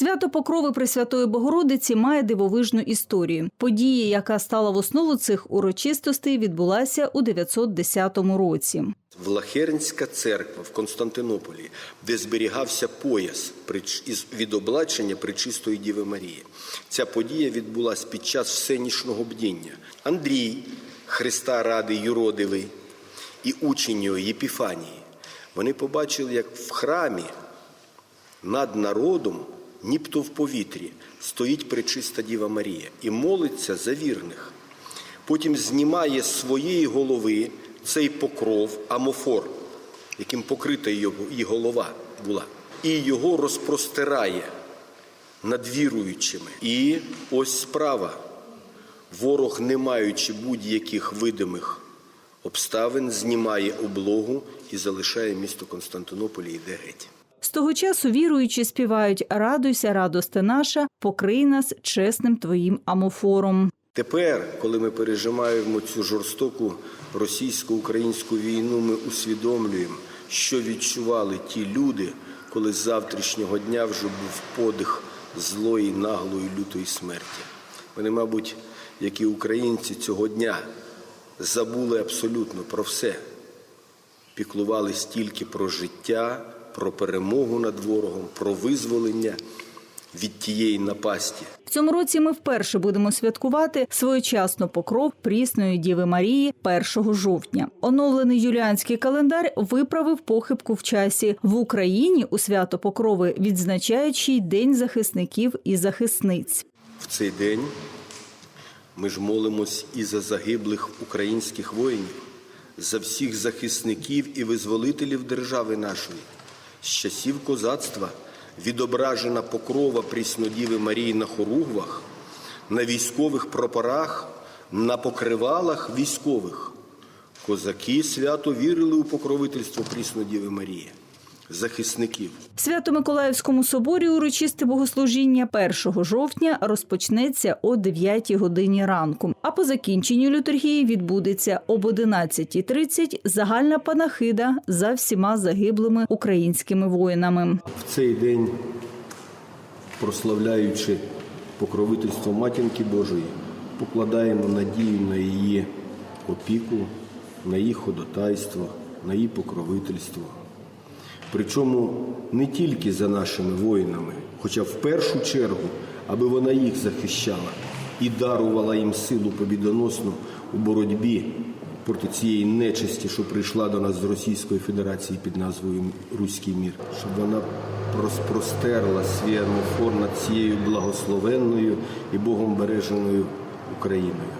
Свято Покрови Пресвятої Богородиці має дивовижну історію. Подія, яка стала в основу цих урочистостей, відбулася у 910 році. Влахернська церква в Константинополі, де зберігався пояс від облачення Пречистої Діви Марії. Ця подія відбулася під час всенішнього бдіння. Андрій, Христа ради юродивий, і учень його Єпіфанії. Вони побачили, як в храмі над народом, нібто в повітрі, стоїть Пречиста Діва Марія і молиться за вірних. Потім знімає з своєї голови цей покров, амофор, яким покрита її голова була, і його розпростирає над віруючими. І ось справа. Ворог, не маючи будь-яких видимих обставин, знімає облогу і залишає місто Константинополь і йде геть. З того часу віруючі співають Радуйся, радосте наша, покрий нас чесним твоїм амофором. Тепер, коли ми пережимаємо цю жорстоку російсько-українську війну, ми усвідомлюємо, що відчували ті люди, коли з завтрашнього дня вже був подих злої, наглої, лютої смерті. Вони, мабуть, як і українці цього дня, забули абсолютно про все, піклувались тільки про життя, про перемогу над ворогом, про визволення від тієї напасті. В цьому році ми вперше будемо святкувати своєчасно покров прісної Діви Марії 1 жовтня. Оновлений юліанський календар виправив похибку в часі в Україні у свято Покрови відзначають ще й День захисників і захисниць. В цей день ми ж молимось і за загиблих українських воїнів, за всіх захисників і визволителів держави нашої. З часів козацтва відображена покрова Пріснодіви Марії на хоругвах, на військових прапорах, на покривалах військових. Козаки свято вірили у покровительство Пріснодіви Марії, захисників. Свято-Миколаївському соборі урочисте богослужіння 1 жовтня розпочнеться о 9 годині ранку. А по закінченню літургії відбудеться об 11.30 загальна панахида за всіма загиблими українськими воїнами. В цей день, прославляючи покровительство Матінки Божої, покладаємо надію на її опіку, на її ходатайство, на її покровительство. Причому не тільки за нашими воїнами, хоча в першу чергу, аби вона їх захищала і дарувала їм силу побідоносну у боротьбі проти цієї нечисті, що прийшла до нас з Російської Федерації під назвою Руський мір, щоб вона розпростерла свій амофор над цією благословенною і Богом береженою Україною.